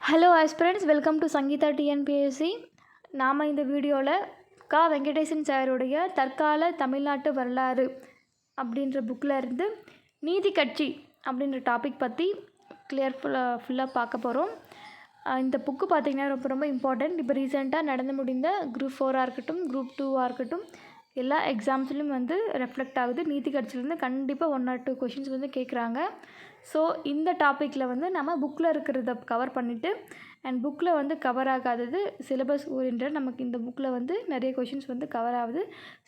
Hello aspirants welcome to Sangeetha TNPSC நாம் இந்த வீடியோவில் கா வெங்கடேசன் சாருடைய தற்கால தமிழ்நாட்டு வரலாறு அப்படின்ற புக்கில் இருந்து நீதி கட்சி அப்படின்ற டாபிக் பற்றி கிளியர் ஃபுல்லாக ஃபுல்லாக பார்க்க போகிறோம் இந்த புக்கு பார்த்திங்கன்னா ரொம்ப ரொம்ப இம்பார்ட்டண்ட் இப்போ ரீசெண்டாக நடந்து முடிந்த குரூப் ஃபோராக இருக்கட்டும் குரூப் டூவாக இருக்கட்டும் எல்லா எக்ஸாம்ஸ்லையும் வந்து ரெஃப்ளெக்ட் ஆகுது. நீதி கட்சியிலேருந்து கண்டிப்பாக ஒன் ஆர் டூ கொஷின்ஸ் வந்து கேட்குறாங்க ஸோ இந்த டாப்பிக்கில் வந்து நம்ம புக்கில் இருக்கிறத கவர் பண்ணிவிட்டு அண்ட் புக்கில் வந்து கவர் ஆகாதது சிலபஸ் ஓரியன்ட் நமக்கு இந்த புக்கில் வந்து நிறைய கொஷின்ஸ் வந்து கவர் ஆகுது.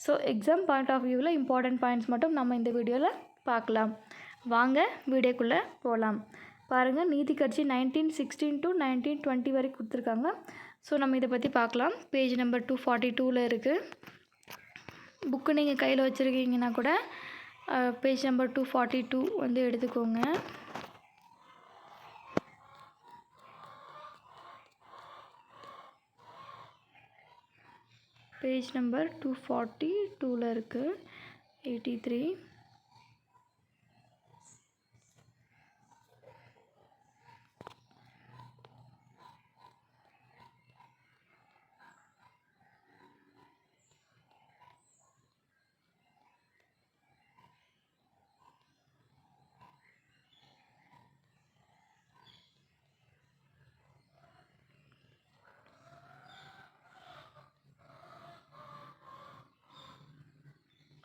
ஸோ எக்ஸாம் பாயிண்ட் ஆஃப் வியூவில் இம்பார்ட்டன்ட் பாயிண்ட்ஸ் மட்டும் நம்ம இந்த வீடியோவில் பார்க்கலாம். வாங்க வீடியோக்குள்ளே போகலாம் பாருங்கள் Neethi Katchi nineteen sixteen to nineteen twenty வரைக்கும் கொடுத்துருக்காங்க. ஸோ நம்ம இதை பற்றி பார்க்கலாம். பேஜ் நம்பர் டூ ஃபார்ட்டி டூவில் இருக்குது புக்கு நீங்கள் கையில் வச்சுருக்கீங்கன்னா கூட page number two forty two வந்து எடுத்துக்கோங்க. பேஜ் நம்பர் டூ ஃபார்ட்டி டூவில் இருக்குது எயிட்டி த்ரீ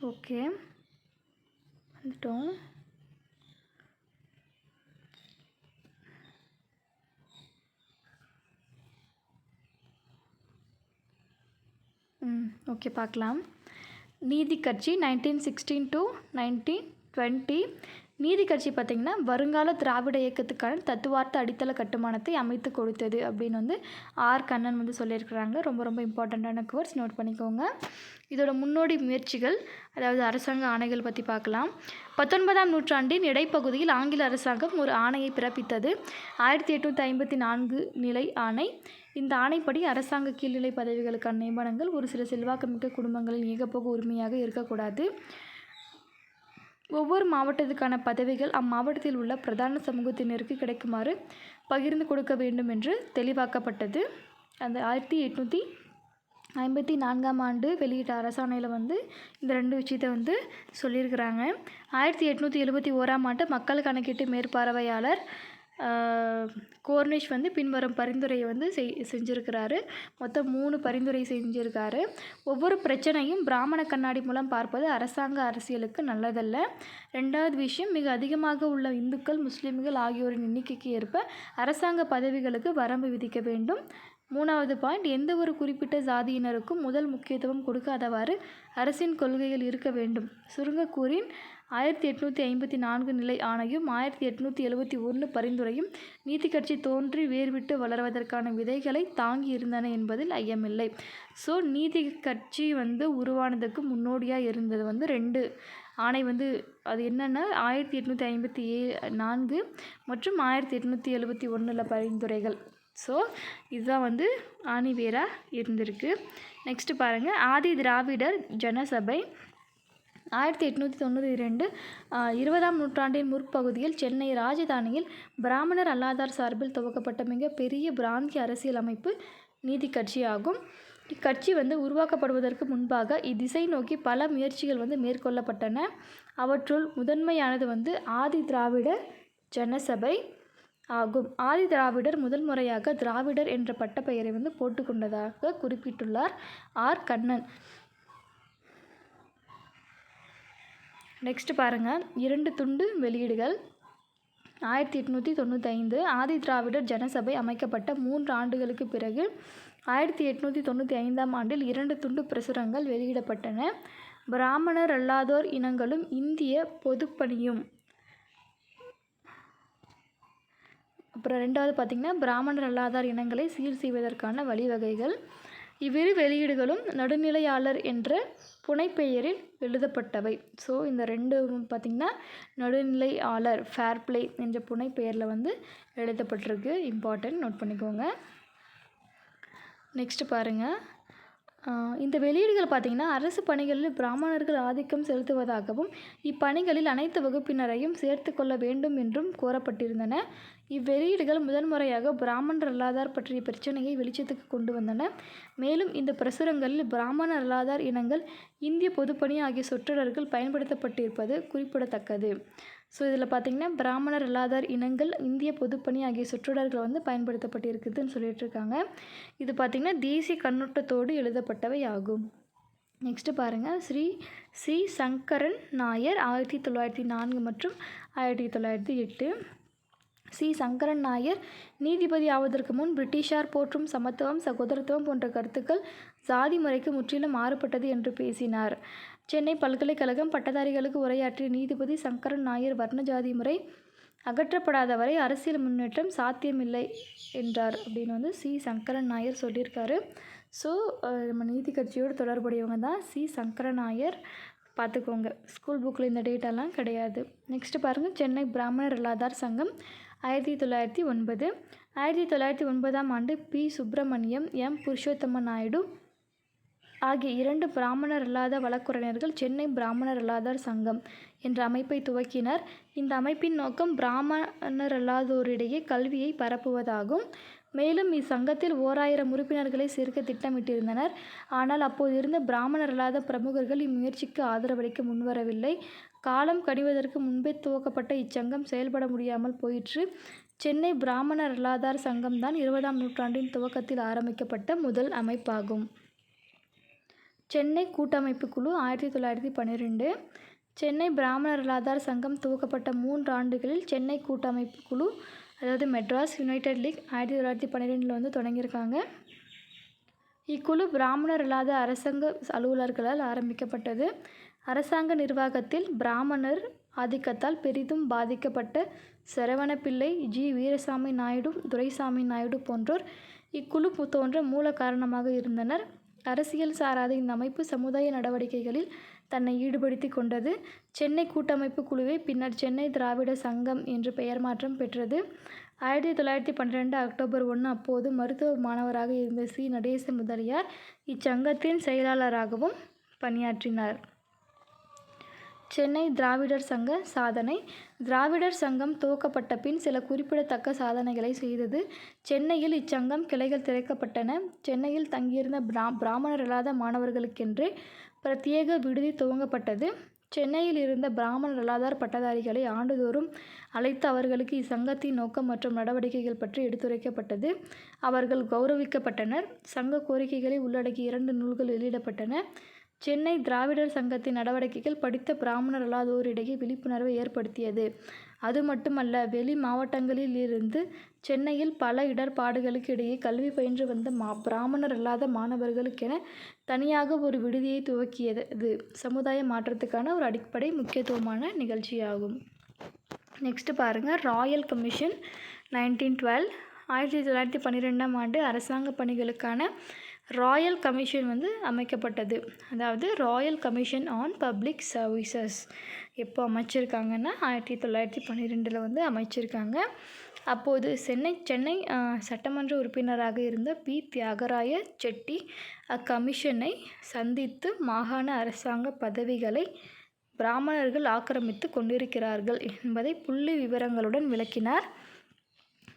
ஓகே வந்துட்டோம். ம் ஓகே பார்க்கலாம். நீதி கட்சி nineteen sixteen to nineteen twenty நீதி கட்சி பார்த்திங்கன்னா வருங்கால திராவிட இயக்கத்துக்கான தத்துவார்த்த அடித்தள கட்டுமானத்தை அமைத்து கொடுத்தது அப்படின்னு வந்து ஆர். கண்ணன் வந்து சொல்லியிருக்கிறாங்க. ரொம்ப ரொம்ப இம்பார்ட்டண்ட்டான கோர்ஸ் நோட் பண்ணிக்கோங்க. இதோட முன்னோடி முயற்சிகள் அதாவது அரசாங்க ஆணைகள் பற்றி பார்க்கலாம். பத்தொன்பதாம் நூற்றாண்டின் இடைப்பகுதியில் ஆங்கில அரசாங்கம் ஒரு ஆணையை பிறப்பித்தது. ஆயிரத்தி எட்நூற்றி ஐம்பத்தி நான்கு நிலை ஆணை. இந்த ஆணைப்படி அரசாங்க கீழ்நிலை பதவிகளுக்கான நியமனங்கள் ஒரு சில செல்வாக்குமிக்க குடும்பங்களின் ஏகப்போக உரிமையாக இருக்கக்கூடாது. ஒவ்வொரு மாவட்டத்துக்கான பதவிகள் அம்மாவட்டத்தில் உள்ள பிரதான சமூகத்தினருக்கு கிடைக்குமாறு பகிர்ந்து கொடுக்க வேண்டும் என்று தெளிவாக்கப்பட்டது. அந்த ஆயிரத்தி எட்நூற்றி ஐம்பத்தி நான்காம் ஆண்டு வெளியிட்ட அரசாணையில் வந்து இந்த ரெண்டு விஷயத்தை வந்து சொல்லியிருக்கிறாங்க. ஆயிரத்தி எட்நூற்றி எழுபத்தி ஓராம் ஆண்டு மக்கள் கணக்கீட்டு மேற்பார்வையாளர் கோர்னிஷ் வந்து பின்வரும் பரிந்துரையை வந்து செய் செஞ்சுருக்கிறாரு. மொத்தம் மூணு பரிந்துரை செஞ்சுருக்காரு. ஒவ்வொரு பிரச்சனையும் பிராமண கண்ணாடி மூலம் பார்ப்பது அரசாங்க அரசியலுக்கு நல்லதல்ல. ரெண்டாவது விஷயம் மிக அதிகமாக உள்ள இந்துக்கள் முஸ்லீம்கள் ஆகியோரின் எண்ணிக்கைக்கு ஏற்ப அரசாங்க பதவிகளுக்கு வரம்பு விதிக்க வேண்டும். மூணாவது பாயிண்ட் எந்த ஒரு குறிப்பிட்ட சாதியினருக்கும் முதல் முக்கியத்துவம் கொடுக்காதவாறு அரசின் கொள்கைகள் இருக்க வேண்டும். சுருங்கக்கூறின் ஆயிரத்தி எட்நூற்றி ஐம்பத்தி நான்கு நிலை ஆணையும் ஆயிரத்தி எட்நூற்றி எழுபத்தி ஒன்று பரிந்துரையும் நீதி கட்சி தோன்றி வேர்விட்டு வளர்வதற்கான விதைகளை தாங்கி இருந்தன என்பதில் ஐயமில்லை. ஸோ நீதி கட்சி வந்து உருவானதுக்கு முன்னோடியாக இருந்தது வந்து ரெண்டு. ஆணை வந்து அது என்னென்னா ஆயிரத்தி எட்நூற்றி ஐம்பத்தி ஏ நான்கு மற்றும் ஆயிரத்தி எட்நூற்றி எழுபத்தி ஒன்றில் பரிந்துரைகள். ஸோ இதுதான் வந்து ஆணிவேராக இருந்திருக்கு. நெக்ஸ்ட்டு பாருங்கள் ஆதி திராவிடர் ஜனசபை ஆயிரத்தி எட்நூற்றி தொண்ணூற்றி ரெண்டு இருபதாம் நூற்றாண்டின் முற்பகுதியில் சென்னை ராஜதானியில் பிராமணர் அல்லாதார் சார்பில் துவக்கப்பட்ட மிகப்பெரிய பிராந்திய அரசியல் அமைப்பு நீதி கட்சி ஆகும் இக்கட்சி வந்து உருவாக்கப்படுவதற்கு முன்பாக இத்திசை நோக்கி பல முயற்சிகள் வந்து மேற்கொள்ளப்பட்டன. அவற்றுள் முதன்மையானது வந்து ஆதி திராவிடர் ஜனசபை. ஆகும். ஆதி திராவிடர் முதல் முறையாக திராவிடர் என்ற பட்டப்பெயரை வந்து போட்டுக்கொண்டதாக குறிப்பிட்டுள்ளார் ஆர். கண்ணன். நெக்ஸ்ட் பாருங்கள் இரண்டு துண்டு வெளியீடுகள். ஆயிரத்தி எட்நூற்றி தொண்ணூற்றி ஐந்து ஆதி திராவிடர் ஜனசபை அமைக்கப்பட்ட மூன்று ஆண்டுகளுக்கு பிறகு ஆயிரத்தி எட்நூற்றி தொண்ணூற்றி ஐந்தாம் ஆண்டில் இரண்டு துண்டு பிரசுரங்கள் வெளியிடப்பட்டன. பிராமணர் அல்லாதோர் இனங்களும் இந்திய பொதுப்பணியும் அப்புறம் ரெண்டாவது பார்த்திங்கன்னா பிராமணர் அல்லாதார் இனங்களை சீர் செய்வதற்கான வழிவகைகள். இவ்விரு வெளியீடுகளும் நடுநிலையாளர் என்ற புனைப்பெயரில் எழுதப்பட்டவை. ஸோ இந்த ரெண்டு பார்த்திங்கன்னா நடுநிலையாளர் ஃபேர் பிளே என்ற புனைப்பெயரில் வந்து எழுதப்பட்டிருக்கு. இம்பார்ட்டன்ட் நோட் பண்ணிக்கோங்க. நெக்ஸ்ட்டு பாருங்கள் இந்த வெளியீடுகள் பார்த்திங்கன்னா அரசு பணிகளில் பிராமணர்கள் ஆதிக்கம் செலுத்துவதாகவும் இப்பணிகளில் அனைத்து வகுப்பினரையும் சேர்த்து கொள்ள வேண்டும் என்றும் கோரப்பட்டிருந்தன. இவ்வெளியீடுகள் முதன்முறையாக பிராமணர் அல்லாதார் பற்றிய பிரச்சனையை வெளிச்சத்துக்கு கொண்டு வந்தன. மேலும் இந்த பிரசுரங்களில் பிராமணர் அல்லாதார் இனங்கள் இந்திய பொதுப்பணி ஆகிய சொற்றொடர்கள் பயன்படுத்தப்பட்டிருப்பது குறிப்பிடத்தக்கது. ஸோ இதில் பார்த்திங்கன்னா பிராமணர் அல்லாதார் இனங்கள் இந்திய பொதுப்பணி ஆகிய சொற்றொடர்கள் வந்து பயன்படுத்தப்பட்டிருக்குதுன்னு சொல்லிட்டு இருக்காங்க. இது பார்த்திங்கன்னா தேசிய கண்ணோட்டத்தோடு எழுதப்பட்டவை ஆகும். நெக்ஸ்ட்டு பாருங்கள் ஸ்ரீ சி சங்கரன் நாயர் ஆயிரத்தி தொள்ளாயிரத்தி நான்கு மற்றும் ஆயிரத்தி தொள்ளாயிரத்தி எட்டு. சி. சங்கரன் நாயர் நீதிபதி ஆவதற்கு முன் பிரிட்டிஷார் போற்றும் சமத்துவம் சகோதரத்துவம் போன்ற கருத்துக்கள் சாதி முறைக்கு முற்றிலும் மாறுபட்டது என்று பேசினார். சென்னை பல்கலைக்கழகம் பட்டதாரிகளுக்கு உரையாற்றிய நீதிபதி சங்கரன் நாயர் வர்ண ஜாதி முறை அகற்றப்படாத வரை அரசியல் முன்னேற்றம் சாத்தியமில்லை என்றார் அப்படின்னு வந்து சி. சங்கரன் நாயர் சொல்லியிருக்காரு. ஸோ நம்ம நீதி கட்சியோடு தொடர்புடையவங்க தான் சி. சங்கரன் நாயர். பார்த்துக்கோங்க. ஸ்கூல் புக்கில் இந்த டேட்டெல்லாம் கிடையாது. நெக்ஸ்ட்டு பாருங்கள் சென்னை பிராமணர் இல்லாதார் சங்கம் ஆயிரத்தி தொள்ளாயிரத்தி ஒன்பது. ஆயிரத்தி தொள்ளாயிரத்தி ஒன்பதாம் ஆண்டு பி. சுப்பிரமணியம் எம். புருஷோத்தம நாயுடு ஆகிய இரண்டு பிராமணர் அல்லாத வழக்குரைஞர்கள் சென்னை பிராமணர் அல்லாதார் சங்கம் என்ற அமைப்பை துவக்கினர். இந்த அமைப்பின் நோக்கம் பிராமணர் அல்லாதோரிடையே கல்வியை பரப்புவதாகும். மேலும் இச்சங்கத்தில் ஓர் ஆயிரம் உறுப்பினர்களை சேர்க்க திட்டமிட்டிருந்தனர். ஆனால் அப்போது இருந்த பிராமணர் அல்லாத பிரமுகர்கள் இம்முயற்சிக்கு ஆதரவளிக்க முன்வரவில்லை. காலம் கடிவதற்கு முன்பே துவக்கப்பட்ட இச்சங்கம் செயல்பட முடியாமல் போயிற்று. சென்னை பிராமணர் அல்லாதார் சங்கம்தான் இருபதாம் நூற்றாண்டின் துவக்கத்தில் ஆரம்பிக்கப்பட்ட முதல் அமைப்பாகும். சென்னை கூட்டமைப்பு குழு ஆயிரத்தி தொள்ளாயிரத்தி பன்னிரெண்டு. சென்னை பிராமணர் அல்லாதார் சங்கம் துவக்கப்பட்ட மூன்று ஆண்டுகளில் சென்னை கூட்டமைப்பு குழு அதாவது மெட்ராஸ் யுனைடெட் லீக் ஆயிரத்தி தொள்ளாயிரத்தி பன்னிரெண்டில் வந்து தொடங்கியிருக்காங்க. இக்குழு பிராமணர் இல்லாத அரசாங்க அலுவலர்களால் ஆரம்பிக்கப்பட்டது. அரசாங்க நிர்வாகத்தில் பிராமணர் ஆதிக்கத்தால் பெரிதும் பாதிக்கப்பட்ட சரவணப்பிள்ளை ஜி. வீரசாமி நாயுடு துரைசாமி நாயுடு போன்றோர் இக்குழு தோன்ற மூல காரணமாக இருந்தனர். அரசியல் சாராத இந்த அமைப்பு சமுதாய நடவடிக்கைகளில் தன்னை ஈடுபடுத்தி கொண்டது. சென்னை கூட்டமைப்பு குழுவே பின்னர் சென்னை திராவிட சங்கம் என்று பெயர் மாற்றம் பெற்றது. ஆயிரத்தி தொள்ளாயிரத்தி பன்னிரெண்டு அக்டோபர் ஒன்று அப்போது மருத்துவ மாணவராக இருந்த சி. நடேச முதலியார் இச்சங்கத்தின் செயலாளராகவும் பணியாற்றினார். சென்னை திராவிடர் சங்க சாதனை. திராவிடர் சங்கம் துவக்கப்பட்ட பின் சில குறிப்பிடத்தக்க சாதனைகளை செய்தது. சென்னையில் இச்சங்கம் கிளைகள் திறக்கப்பட்டன. சென்னையில் தங்கியிருந்த பிரா பிராமணர் இல்லாத மாணவர்களுக்கென்றே பிரத்யேக விடுதி துவங்கப்பட்டது. சென்னையில் இருந்த பிராமணர் அல்லாதார் பட்டதாரிகளை ஆண்டுதோறும் அழைத்து அவர்களுக்கு இச்சங்கத்தின் நோக்கம் மற்றும் நடவடிக்கைகள் பற்றி எடுத்துரைக்கப்பட்டது. அவர்கள் கௌரவிக்கப்பட்டனர். சங்க கோரிக்கைகளை உள்ளடக்கிய இரண்டு நூல்கள் வெளியிடப்பட்டன. சென்னை திராவிடர் சங்கத்தின் நடவடிக்கைகள் படித்த பிராமணர் அல்லாதோரிடையே விழிப்புணர்வை ஏற்படுத்தியது. அது மட்டுமல்ல வெளி மாவட்டங்களில் இருந்து சென்னையில் பல இடர்பாடுகளுக்கு இடையே கல்வி பயின்று வந்த மா பிராமணர் அல்லாத மாணவர்களுக்கென தனியாக ஒரு விடுதியை துவக்கியது. இது சமுதாய மாற்றத்துக்கான ஒரு அடிப்படை முக்கியத்துவமான நிகழ்ச்சியாகும். நெக்ஸ்ட் பாருங்கள் ராயல் கமிஷன் நைன்டீன் டுவெல் ஆயிரத்தி தொள்ளாயிரத்தி பன்னிரெண்டாம் ஆண்டு அரசாங்க பணிகளுக்கான ராயல் கமிஷன் வந்து அமைக்கப்பட்டது. அதாவது royal commission on public services எப்போ அமைச்சிருக்காங்கன்னா ஆயிரத்தி தொள்ளாயிரத்தி பன்னிரெண்டில் வந்து அமைச்சிருக்காங்க. அப்போது சென்னை சென்னை சட்டமன்ற உறுப்பினராக இருந்த பி. தியாகராய செட்டி அக்கமிஷனை சந்தித்து மாகாண அரசாங்க பதவிகளை பிராமணர்கள் ஆக்கிரமித்து கொண்டிருக்கிறார்கள் என்பதை புள்ளி விவரங்களுடன் விளக்கினார்.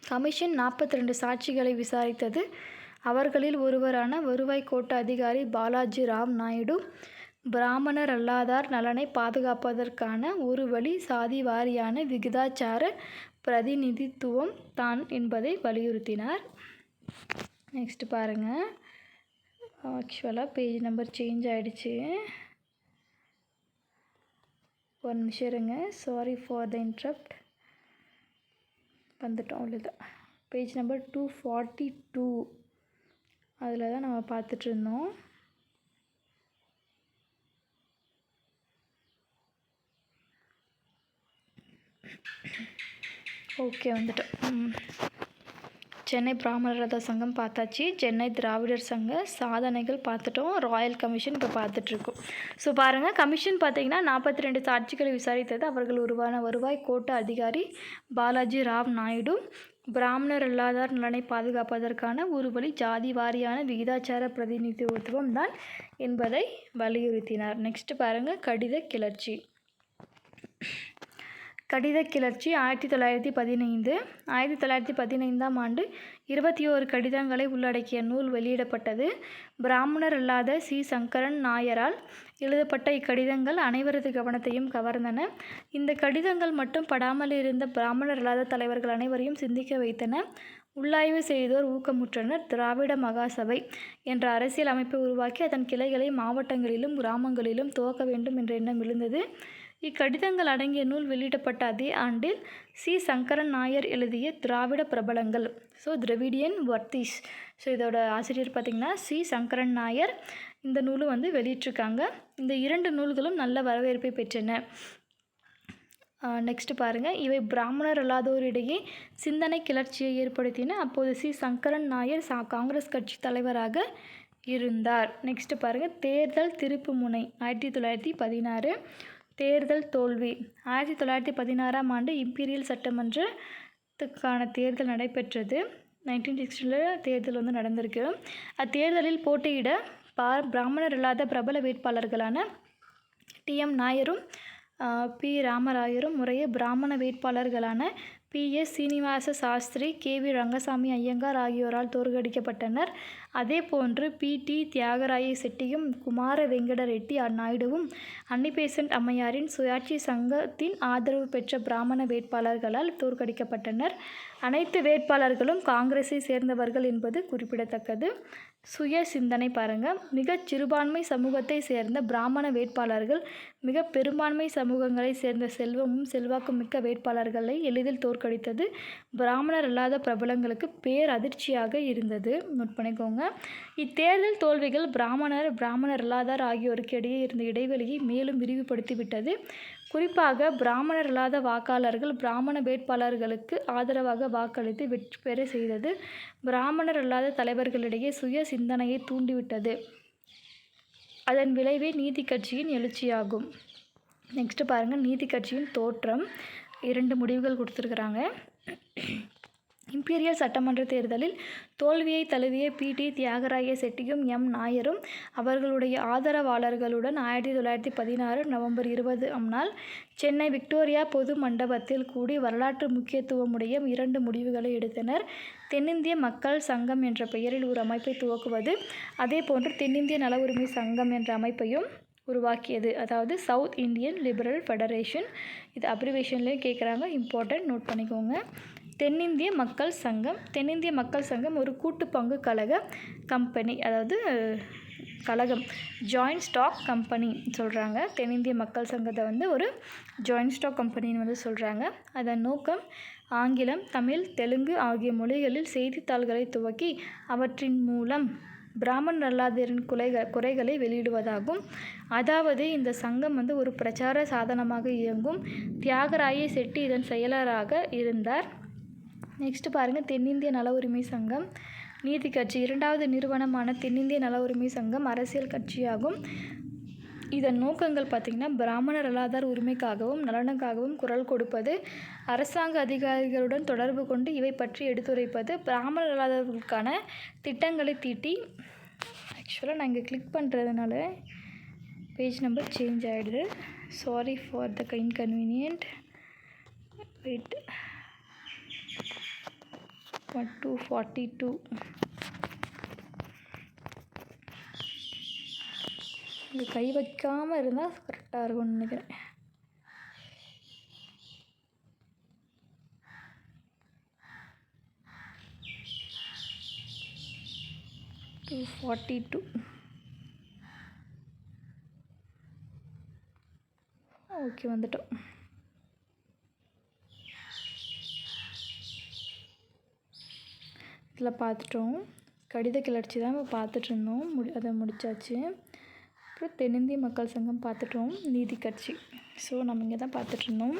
கமிஷன் நாற்பத்தி ரெண்டு சாட்சிகளை விசாரித்தது அவர்களில் ஒருவரான வருவாய் கோட்ட அதிகாரி பாலாஜி ராம் நாயுடு பிராமணர் அல்லாதார் நலனை பாதுகாப்பதற்கான ஒரு வழி சாதி வாரியான விகிதாச்சார பிரதிநிதித்துவம் தான் என்பதை வலியுறுத்தினார். நெக்ஸ்ட் பாருங்கள் ஆக்சுவலாக பேஜ் நம்பர் சேஞ்ச் ஆகிடுச்சு ஒரு நிமிஷம் இருங்க. சாரி ஃபார் த இன்ட்ரப்ட் வந்துட்டோம் அவ்வளோதான் page number two forty two அதில் தான் நம்ம பார்த்துட்ருந்தோம் ஓகே வந்துட்டோம். சென்னை பிராமண ரத சங்கம் பார்த்தாச்சு. சென்னை திராவிடர் சங்க சாதனைகள் பார்த்துட்டோம். ராயல் கமிஷன் இப்போ பார்த்துட்ருக்கோம். ஸோ பாருங்கள் கமிஷன் பார்த்தீங்கன்னா நாற்பத்தி ரெண்டு சாட்சிகளை விசாரித்தது. அவர்கள் உருவான வருவாய் கோட்ட அதிகாரி பாலாஜி ராவ் நாயுடு. பிராமணர் அல்லாதார் நலனை பாதுகாப்பதற்கான ஒரு வழி ஜாதி வாரியான விகிதாச்சார பிரதிநிதித்துவம் தான் என்பதை வலியுறுத்தினார். நெக்ஸ்ட் பாருங்கள் கடித கிளர்ச்சி. கடித கிளர்ச்சி ஆயிரத்தி தொள்ளாயிரத்தி பதினைந்து. ஆயிரத்தி தொள்ளாயிரத்தி பதினைந்தாம் ஆண்டு இருபத்தி ஓரு கடிதங்களை உள்ளடக்கிய நூல் வெளியிடப்பட்டது. பிராமணர் அல்லாத சி. சங்கரன் நாயரால் எழுதப்பட்ட இக்கடிதங்கள் அனைவரது கவனத்தையும் கவர்ந்தன. இந்த கடிதங்கள் மட்டும் படாமல் இருந்த பிராமணர் அல்லாத தலைவர்கள் அனைவரையும் சிந்திக்க வைத்தன. உள்ளாய்வு செய்தோர் ஊக்கமுற்றனர். திராவிட மகாசபை என்ற அரசியல் அமைப்பை உருவாக்கி அதன் கிளைகளை மாவட்டங்களிலும் கிராமங்களிலும் துவக்க வேண்டும் என்ற எண்ணம் எழுந்தது. இக்கடிதங்கள் அடங்கிய நூல் வெளியிடப்பட்ட அதே ஆண்டில் சி. சங்கரன் நாயர் எழுதிய திராவிட பிரபலங்கள். ஸோ திரவிடியன் வர்த்தீஸ் ஸோ இதோட ஆசிரியர் பார்த்திங்கன்னா சி. சங்கரன் நாயர் இந்த நூலும் வந்து வெளியிட்டிருக்காங்க. இந்த இரண்டு நூல்களும் நல்ல வரவேற்பை பெற்றன. நெக்ஸ்ட்டு பாருங்கள் இவை பிராமணர் அல்லாதோரிடையே சிந்தனை கிளர்ச்சியை ஏற்படுத்தின. அப்போது சி. சங்கரன் நாயர் சா காங்கிரஸ் கட்சி தலைவராக இருந்தார். நெக்ஸ்ட்டு பாருங்கள் தேர்தல் திருப்பு முனை ஆயிரத்தி தொள்ளாயிரத்தி பதினாறு. தேர்தல் தோல்வி. ஆயிரத்தி தொள்ளாயிரத்தி பதினாறாம் ஆண்டு இம்பீரியல் சட்டமன்றத்துக்கான தேர்தல் நடைபெற்றது. நைன்டீன் சிக்ஸ்டியில் தேர்தல் வந்து நடந்திருக்கு. அத்தேர்தலில் போட்டியிட பா பிராமணர் இல்லாத பிரபல வேட்பாளர்களான டிஎம் நாயரும் பி ராமராயரும் முறையே பிராமண வேட்பாளர்களான P. S. Srinivasa Sastri K. V. Rangaswamy Iyengar ஆகியோரால் தோற்கடிக்கப்பட்டனர். அதேபோன்று பி. டி. தியாகராய செட்டியும் குமார வெங்கட ரெட்டி நாயுடுவும் அன்னிபேசன்ட் அம்மையாரின் சுயாட்சி சங்கத்தின் ஆதரவு பெற்ற பிராமண வேட்பாளர்களால் தோற்கடிக்கப்பட்டனர். அனைத்து வேட்பாளர்களும் காங்கிரஸை சேர்ந்தவர்கள் என்பது குறிப்பிடத்தக்கது. சுய சிந்தனை பாருங்கள் மிகச் சிறுபான்மை சமூகத்தை சேர்ந்த பிராமண வேட்பாளர்கள் மிக பெரும்பான்மை சமூகங்களை சேர்ந்த செல்வமும் செல்வாக்கும் மிக்க வேட்பாளர்களை எளிதில் தோற்கடித்தது பிராமணர் அல்லாத பிரபலங்களுக்கு பேர் அதிர்ச்சியாக இருந்தது. நோட் பண்ணிக்கோங்க. இத்தேர்தல் தோல்விகள் பிராமணர் பிராமணர் அல்லாதார் ஆகியோருக்கு இடையே இருந்த இடைவெளியை மேலும் விரிவுபடுத்திவிட்டது. குறிப்பாக பிராமணர் இல்லாத வாக்காளர்கள் பிராமண வேட்பாளர்களுக்கு ஆதரவாக வாக்களித்து வெற்றி பெற செய்தது பிராமணர் அல்லாத தலைவர்களிடையே சுய சிந்தனையை தூண்டிவிட்டது. அதன் விளைவே நீதி கட்சியின் எழுச்சியாகும். நெக்ஸ்ட்டு பாருங்கள் நீதி கட்சியின் தோற்றம் இரண்டு முடிவுகள் கொடுத்துருக்குறாங்க. இம்பீரியல் சட்டமன்ற தேர்தலில் தோல்வியை தழுவிய பி. டி. தியாகராய செட்டியும் எம். நாயரும் அவர்களுடைய ஆதரவாளர்களுடன் ஆயிரத்தி தொள்ளாயிரத்தி பதினாறு நவம்பர் இருபது அம்னால் நாள் சென்னை விக்டோரியா பொது மண்டபத்தில் கூடி வரலாற்று முக்கியத்துவமுடைய இரண்டு முடிவுகளை எடுத்தனர். தென்னிந்திய மக்கள் சங்கம் என்ற பெயரில் ஒரு அமைப்பை துவக்குவது அதேபோன்று தென்னிந்திய நல உரிமை சங்கம் என்ற அமைப்பையும் உருவாக்கியது. அதாவது சவுத் இந்தியன் லிபரல் ஃபெடரேஷன். இது அப்ரிவேஷன்லேயும் கேட்குறாங்க இம்பார்ட்டன்ட் நோட் பண்ணிக்கோங்க. தென்னிந்திய மக்கள் சங்கம் தென்னிந்திய மக்கள் சங்கம் ஒரு கூட்டு பங்கு கழக கம்பெனி அதாவது கழகம் ஜாயிண்ட் ஸ்டாக் கம்பெனி சொல்கிறாங்க தென்னிந்திய மக்கள் சங்கத்தை வந்து ஒரு ஜாயிண்ட் ஸ்டாக் கம்பெனின்னு வந்து சொல்கிறாங்க அதன் நோக்கம் ஆங்கிலம் தமிழ் தெலுங்கு ஆகிய மொழிகளில் செய்தித்தாள்களை துவக்கி அவற்றின் மூலம் பிராமண் அல்லாதரின் குலைக குறைகளை வெளியிடுவதாகும். அதாவது இந்த சங்கம் வந்து ஒரு பிரச்சார சாதனமாக இயங்கும். தியாகராய செட்டி இதன் செயலராக இருந்தார். நெக்ஸ்ட்டு பாருங்கள் தென்னிந்திய நல உரிமை சங்கம். நீதி கட்சி இரண்டாவது நிறுவனமான தென்னிந்திய நல உரிமை சங்கம் அரசியல் கட்சியாகும். இதன் நோக்கங்கள் பார்த்திங்கன்னா பிராமணர் அல்லாதார் உரிமைக்காகவும் நலனுக்காகவும் குரல் கொடுப்பது அரசாங்க அதிகாரிகளுடன் தொடர்பு கொண்டு இவை பற்றி எடுத்துரைப்பது பிராமணர் அல்லாதவர்களுக்கான திட்டங்களை தீட்டி ஆக்சுவலாக நான் இங்கே கிளிக் பண்ணுறதுனால பேஜ் நம்பர் சேஞ்ச் ஆகிடுது sorry for the inconvenient wait one two forty two இது கை வைக்காமல் இருந்தால் கரெக்டாக இருக்கும்னு நினைக்கிறேன் டூ ஃபார்ட்டி டூ ஓகே வந்துட்டோம் இதில் பார்த்துட்டோம் கடித கிளர்ச்சி தான் இப்போ பார்த்துட்ருந்தோம் முடி அதை முடித்தாச்சு அப்புறம் தென்னிந்திய மக்கள் சங்கம் பார்த்துட்டோம் நீதி கட்சி. ஸோ நம்ம இங்கே தான் பார்த்துட்ருந்தோம்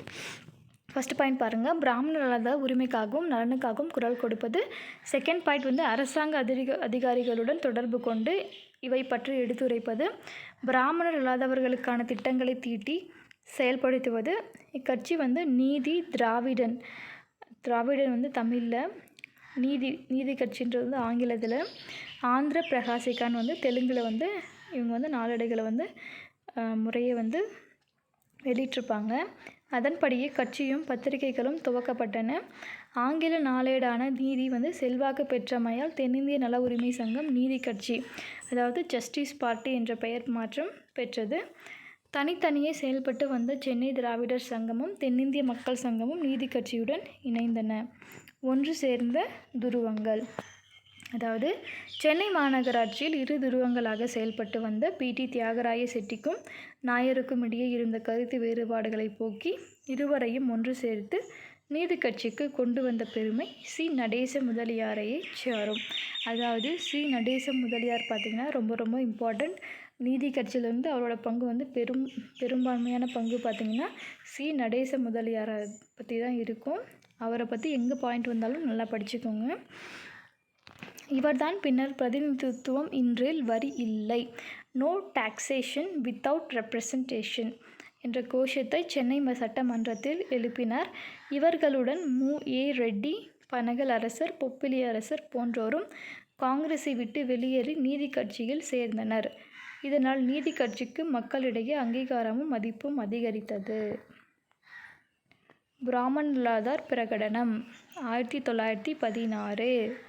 ஃபஸ்ட்டு பாயிண்ட் பாருங்கள் பிராமணர் அல்லாத உரிமைக்காகவும் நலனுக்காகவும் குரல் கொடுப்பது. செகண்ட் பாயிண்ட் வந்து அரசாங்க அதிக அதிகாரிகளுடன் தொடர்பு கொண்டு இவை பற்றி எடுத்துரைப்பது. பிராமணர் இல்லாதவர்களுக்கான திட்டங்களை தீட்டி செயல்படுத்துவது. இக்கட்சி வந்து நீதி திராவிடன். திராவிடன் வந்து தமிழில் நீதி நீதி கட்சின்றது வந்து ஆங்கிலத்தில் ஆந்திர பிரகாசிகான் வந்து தெலுங்கில் வந்து இவங்க வந்து நாளடைகளை வந்து முறையை வந்து வெளியிட்டிருப்பாங்க. அதன்படியே கட்சியும் பத்திரிகைகளும் துவக்கப்பட்டன. ஆங்கில நாளேடான நீதி வந்து செல்வாக்கு பெற்றமையால் தென்னிந்திய நல உரிமை சங்கம் நீதி கட்சி அதாவது ஜஸ்டிஸ் பார்ட்டி என்ற பெயர் மாற்றம் பெற்றது. தனித்தனியே செயல்பட்டு வந்த சென்னை திராவிடர் சங்கமும் தென்னிந்திய மக்கள் சங்கமும் நீதி கட்சியுடன் இணைந்தன. ஒன்று சேர்ந்த துருவங்கள். அதாவது சென்னை மாநகராட்சியில் இரு துருவங்களாக செயல்பட்டு வந்த பிடி தியாகராய செட்டிக்கும் நாயருக்கும் இடையே இருந்த கருத்து வேறுபாடுகளை போக்கி இருவரையும் ஒன்று சேர்த்து நீதி கட்சிக்கு கொண்டு வந்த பெருமை சி. நடேச முதலியாரையே சேரும். அதாவது சி. நடேச முதலியார் பார்த்திங்கன்னா ரொம்ப ரொம்ப இம்பார்ட்டண்ட் நீதி கட்சியில் வந்து அவரோட பங்கு வந்து பெரும் பெரும்பான்மையான பங்கு பார்த்திங்கன்னா சி. நடேச முதலியாரை பற்றி தான் இருக்கும். அவரை பற்றி எங்கே பாயிண்ட் வந்தாலும் நல்லா படிச்சுக்கோங்க. இவர்தான் பின்னர் பிரதிநிதித்துவம் இன்றில் வரி இல்லை. நோ டாக்ஸேஷன் வித்தவுட் ரெப்ரசன்டேஷன் என்ற கோஷத்தை சென்னை சட்டமன்றத்தில் எழுப்பினார். இவர்களுடன் மு. ஏ. ரெட்டி பனகல் அரசர் பொப்பிலி அரசர் போன்றோரும் காங்கிரஸை விட்டு வெளியேறி நீதி கட்சியில் சேர்ந்தனர். இதனால் நீதி கட்சிக்கு மக்களிடையே அங்கீகாரமும் மதிப்பும் அதிகரித்தது. பிராமன் லாதார் பிரகடனம். ஆயிரத்தி தொள்ளாயிரத்தி பதினாறு.